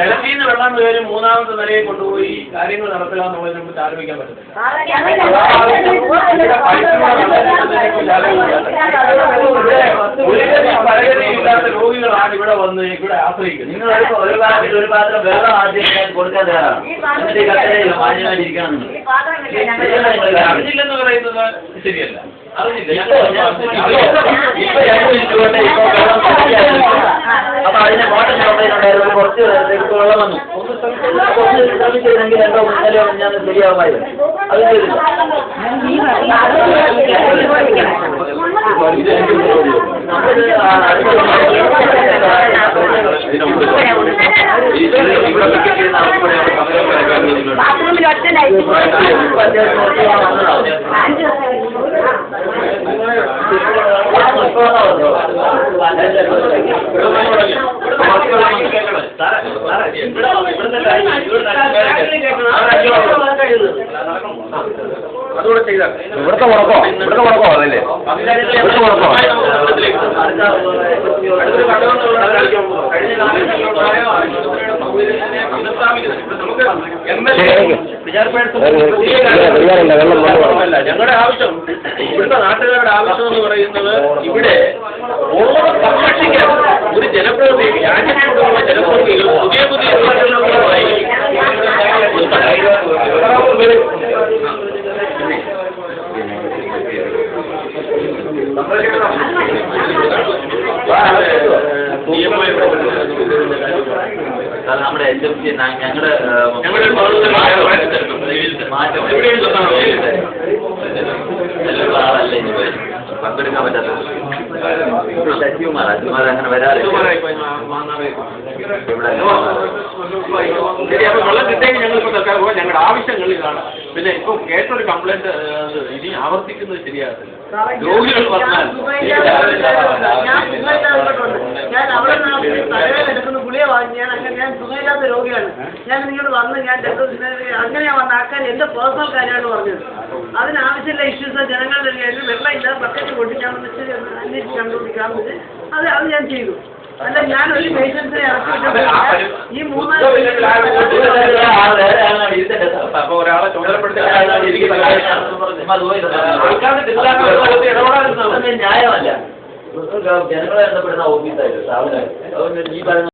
നിന്ന് വെള്ളം കയറി മൂന്നാമത്തെ നിലയിൽ കൊണ്ടുപോയി കാര്യങ്ങൾ നടത്തുക എന്നുള്ളത് നമുക്ക് ആലോചിക്കാൻ പറ്റത്തില്ല. രോഗികളാണ് ഇവിടെ വന്ന് ഇവിടെ ആശ്രയിക്കുന്നത്. നിങ്ങൾ ഒരു ഒരു പാത്രം ഒരു പാത്രം വെള്ളം ആദ്യം കൊടുക്കാൻ തയ്യാറാണ്. എന്നിട്ട് കട്ടയിൽ അറിഞ്ഞില്ലെന്ന് പറയുന്നത് ശരിയല്ല. അറിഞ്ഞില്ല. ഇപ്പൊ ഇപ്പൊ രണ്ട് മിനിറ്റ് കൊണ്ട് ഇപ്പൊ വെള്ളം കുടിക്കാനില്ല. അപ്പൊ അതിന്റെ മോട്ടർ ഉണ്ടായിരുന്നു കുറച്ച് നേരത്തേക്ക് വെള്ളം വന്നു. ഒന്ന് ഒന്ന് ശ്രമിച്ചിരുന്നെങ്കിൽ എന്തോ ഇന്നലെയോ ഞാൻ ശരിയാവുമായിരുന്നു. അത് ചെയ്തില്ല. ഇവിടുത്തെ മുടക്കോ? ഇവിടുത്തെ മുടക്കോ അതല്ലേ? ഇവിടുത്തെ മുടക്കോ? ഞങ്ങളുടെ ആവശ്യം ഇവിടുത്തെ നാട്ടുകാരുടെ ആവശ്യം എന്ന് പറയുന്നത് ഇവിടെ ഉള്ളത് സംരക്ഷിക്കാൻ ഒരു ജനപ്രതിനിധി നമ്മുടെ എച്ച് എഫ് സി ഞങ്ങളുടെ മാറ്റം ആളല്ല ഇനി. പങ്കെടുക്കാൻ പറ്റാത്ത ശശികുമാർ അജിമാർ അങ്ങനെ വരാറില്ല ഇവിടെ ശരി അപ്പൊ വെള്ളം കിട്ടിയെങ്കിൽ ഞങ്ങൾ ഇപ്പൊ തൽക്കാലം ആവശ്യങ്ങൾ ഇതാണ്. പിന്നെ ഇപ്പൊ കേട്ടൊരു കംപ്ലൈന്റ് ഇനി ആവർത്തിക്കുന്നത് ശരിയാകത്തില്ല. രോഗികൾ പറഞ്ഞാൽ ഞാൻ അവിടെ തലവേദന ഗുളിക വാങ്ങി ഞാൻ അങ്ങനെ ഞാൻ സുഖമില്ലാത്ത രോഗിയാണ്. ഞാൻ നിങ്ങളോട് വന്ന് ഞാൻ അങ്ങനെയാ വന്ന ആൾക്കാർ എന്റെ പേഴ്സണൽ കാര്യമാണ് പറഞ്ഞത്. അതിനാവശ്യമില്ല ഇഷ്യൂസ് ജനങ്ങളുടെ വെള്ളം ഇല്ലാതെ ബക്കറ്റ് കൊട്ടി ഞാൻ അന്വേഷിച്ച് കണ്ടുപിടിക്കാമെന്ന് അത് അത് ഞാൻ ചെയ്തു. അല്ല ഞാൻ ഒരു പേഷ്യൻസിനെ ഇറക്കി ഈ മൂന്നാൽ അപ്പൊ ഒരാളെ ചുമതലപ്പെടുത്തി ന്യായമല്ല. ജനങ്ങളെ ബന്ധപ്പെടുന്ന ഓഫീസായിരുന്നു സ്ഥാപനമായിരുന്നു ഈ പറയുന്ന